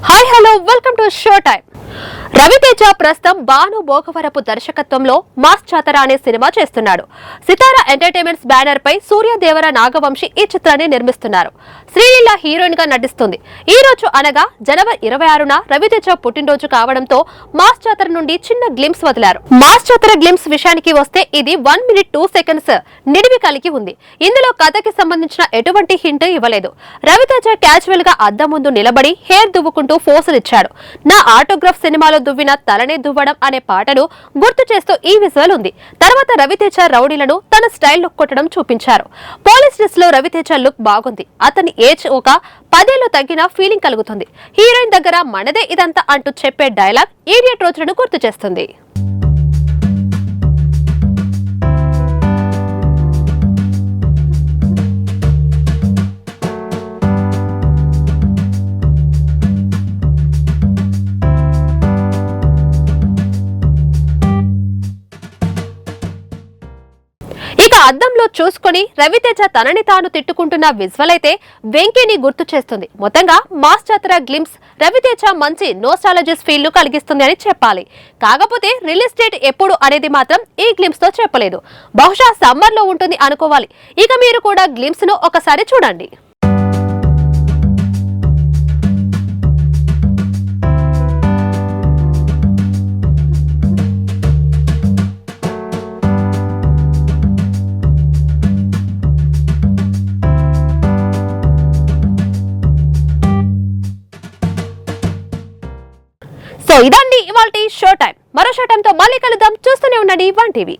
Hi hello welcome to show time Ravi Teja ప్రస్తుతం భాను భోగవరపు దర్శకత్వంలో mass చాతర అనే సినిమా చేస్తున్నాడు. సితారా ఎంటర్టైన్మెంట్స్ బ్యానర్ పై సూర్యదేవర నాగవంశి ఈ చిత్రాన్ని నిర్మిస్తున్నారు. శ్రీలీల హీరోయిన్గా నటిస్తుంది. ఈ రోజు అనగా జనవరి ఇరవై ఆరున రవితేజ పుట్టినరోజు కావడంతో మాస్ చాతర నుండి చిన్న గ్లిమ్స్ వదిలారు. మాస్ చాతర గ్లిమ్స్ విషయానికి వస్తే ఇది వన్ మినిట్ టూ సెకండ్స్ నిడివి కలిగి ఉంది. ఇందులో కథకి సంబంధించిన ఎటువంటి హింట్ ఇవ్వలేదు. రవితేజ క్యాజువల్గా అద్దం ముందు నిలబడి హెయిర్ దువ్వుకుంటూ ఫోసులిచ్చాడు ఇచ్చాడు. నా ఆటోగ్రాఫ్ సినిమాలో దువ్విన తలనే దువ్వడం అనే పాటను గుర్తు చేస్తూ ఈ విజువల్ ఉంది. తర్వాత రవితేజ రౌడీలను తన స్టైల్ లుక్ కొట్టడం చూపించారు. పోలీస్ డ్రెస్లో రవితేజ లుక్ బాగుంది. అతని ఏజ్ ఒక పదేళ్ళు తగ్గిన ఫీలింగ్ కలుగుతుంది. హీరోయిన్ దగ్గర మనదే ఇదంతా అంటూ చెప్పే డైలాగ్ ఈడియట్ రోజులను గుర్తు చేస్తుంది. అద్దంలో చూసుకొని రవితేజ తనని తాను తిట్టుకుంటున్న విజువల్ అయితే వెంకీని గుర్తు చేస్తుంది. మొత్తంగా మాస్ జాతర గ్లిమ్స్ రవితేజ మంచి నోస్టాలజిస్ ఫీల్ను కలిగిస్తుంది అని చెప్పాలి. కాకపోతే రిలీజ్ డేట్ ఎప్పుడు అనేది మాత్రం ఈ గ్లిమ్స్తో చెప్పలేదు. బహుశా సమ్మర్లో ఉంటుంది అనుకోవాలి. ఇక మీరు కూడా గ్లిమ్స్ను ఒకసారి చూడండి. సో ఇదండి ఇవాళ షో టైం. మరో షో టైంతో మళ్ళీ కలుద్దాం. చూస్తూనే ఉండండి వన్ టీవీ.